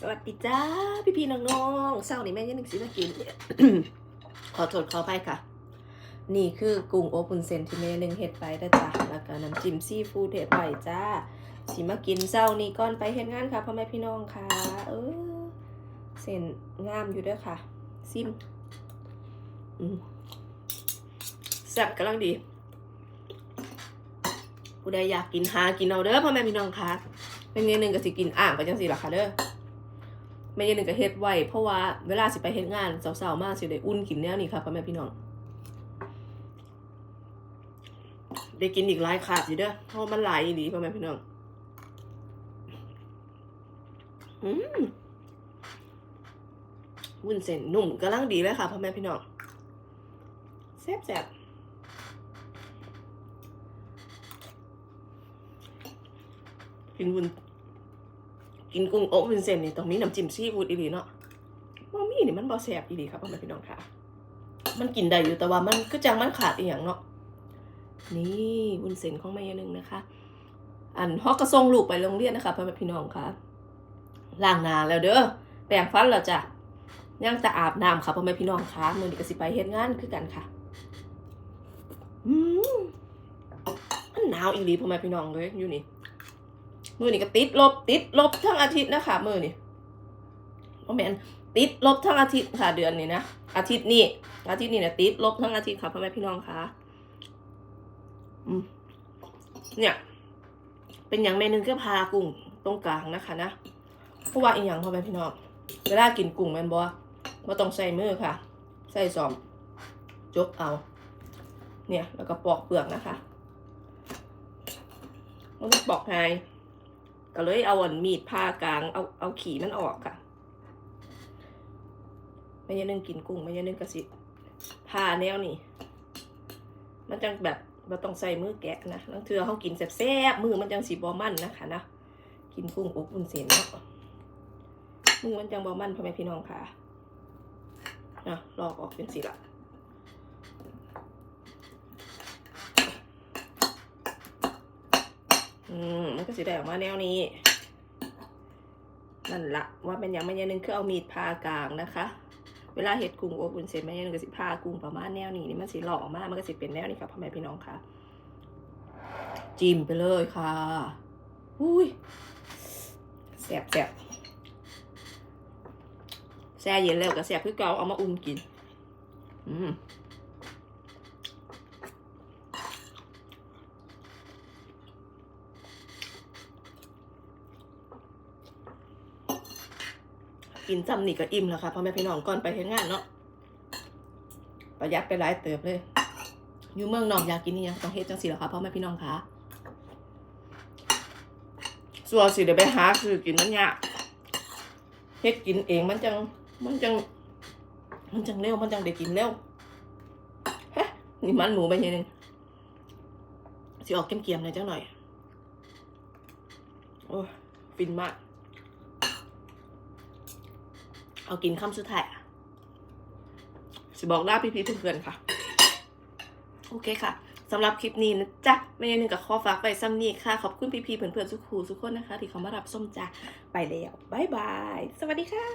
สวัสดีจ้า พี่พี่ๆน้องเศร้านี่แม่ยังหนึ่งสิมากิน ขอโทษขออภัยค่ะ นี่คือกุ้งโอปุนเซนที่แม่หนึ่งเฮ็ดไปนะจ้ะแล้วก็น้ำจิ้มซีฟู้ดเฮ็ดไว้จ้าสิมากินเศร้านี่ก่อนไปเฮ็ดงานค่ะพ่อแม่พี่น้องค่ะ เออเส้นงามอยู่เด้วยค่ะ ซิมแซ่บกำลังดีผู้ใดอยากกินหากินเอาเด้อพ่อแม่พี่น้องค่ะเป็นเงี้ยหนึ่งก็สิกินอ่างไปจังสิล่ะค่ะเด้อ ไม่เยหนึ่งก็เฮ็ดไว้เพราะว่าเวลาสิไปเฮ็ดงานสาวๆมากสิได้อุ่นกินแนวนี้ค่ะพ่อแม่พี่น้องได้กินอีกหลายขาดอยู่เด้อเพราะมันหลายอีหลีพ่อแม่พี่น้องอืมวุ้นเส้นนุ่มกำลังดีเลยค่ะพ่อแม่พี่น้องแซ่บๆกินวุ้น กินกุ้งอบวุ้นเส้นนี่ต้องมีน้ำจิ้มซีฟู้ดอีหลีเนาะว่ามีนี่มันบ่แซ่บอีหลีครับพ่อแม่พี่น้องค่ะ มันกินได้อยู่แต่ว่ามันก็จังมันขาดอีหยังเนาะนี่วุ้นเส้นของแม่ยนึงนะคะ อันฮอกกระทรงลูกไปโรงเรียนนะคะพ่อแม่พี่น้องค่ะล้างหน้าแล้วเด้อแปรงฟันแล้วจ้ะย่างจะอาบน้ำค่ะพ่อแม่พี่น้องค่ะมื้อนี้ก็สิไปเฮ็ดงานคือกันค่ะอืมมันหนาวอีหลีพ่อแม่พี่น้องเลยอยู่นี่ มือนี้ก็ติดลบ ติดลบทั้งอาทิตย์นะคะมือนี้บ่แม่นติดลบทั้งอาทิตย์ค่ะเดือนนี้นะอาทิตย์นี้อาทิตย์นี้เนี่ยติดลบทั้งอาทิตย์ค่ะพ่อแม่พี่น้องค่ะเนี่ย เป็นอย่างเมนูก็พากุ้งตรงกลางนะคะนะเพราะว่าอีกอย่างพ่อเป็นพี่น้องเวลากินกุ้งแมนบ่ว่าต้องใส่มือค่ะ ใส่ซอมจกเอา เนี่ย แล้วก็ปอกเปลือกนะคะมันปอกไง ก็เลยเอาอันมีดผ่ากลางเอาเอาขีมันออกค่ะไม่ยันนึ่งกินกุ้งไม่ยันนึ่งกระสิผ่าแนวนี่มันจังแบบเราต้องใส่มือแกะนะลังเทือเขากินแซ่บๆมือมันจังสีบอมันนะคะนะกินกุ้งอบอุ่นเสียนเนาะมือมันจังบอมันพ่อแม่พี่น้องค่ะนะลอกออกเป็นสีละอืม ก็สีได้ออกมาแนวนี้ นั่นละว่าเป็นอย่างไม่ยังนึงคือเอามีดพากลางนะคะ เวลาเห็ดกุ้งอบอุ่นเสร็จแม่ยังก็สิพากุ้งประมาณแนวนี้นี่มันสิหล่อมากมันก็สิเป็นแนวนี้ค่ะพ่อแม่พี่น้องค่ะ จิ้มไปเลยค่ะอุ้ยแสบแสบแช่เย็นแล้วก็แสบคือเก่าเอามาอุ่นกิน อืม กินจำนี่ก็อิ่มแล้วค่ะพ่อแม่พี่น้องก่อนไปเฮ็ดงานเนาะประหยัดไปหลายเติบเลยอยู่เมืองนอกอยากกินนี่ยังต้องเฮ็ดจังสิล่ะค่ะพ่อแม่พี่น้องค่ะส่วนสิเดี๋ยวไปหาคือกินมันยากเฮ็ดกินเองมันจังมันจังมันจังเร็วมันจังได้กินเร็วฮะนี่มันหมูไปยังนึงสิออกเกรียมๆหน่อยจังหน่อยโอ้ฟินมาก เอากินคำสุดท้ายอะสิบอกลาพี่ๆเพื่อนๆค่ะ โอเคค่ะสำหรับคลิปนี้นะจ๊ะไม่ยังหนึ่งกับข้อฝากไปซ้ำนี้ค่ะ ขอบคุณพี่ๆเพื่อนๆทุกครูทุกคนนะคะ ที่เขามารับส้มจ้ะไปแล้วบายบาย สวัสดีค่ะ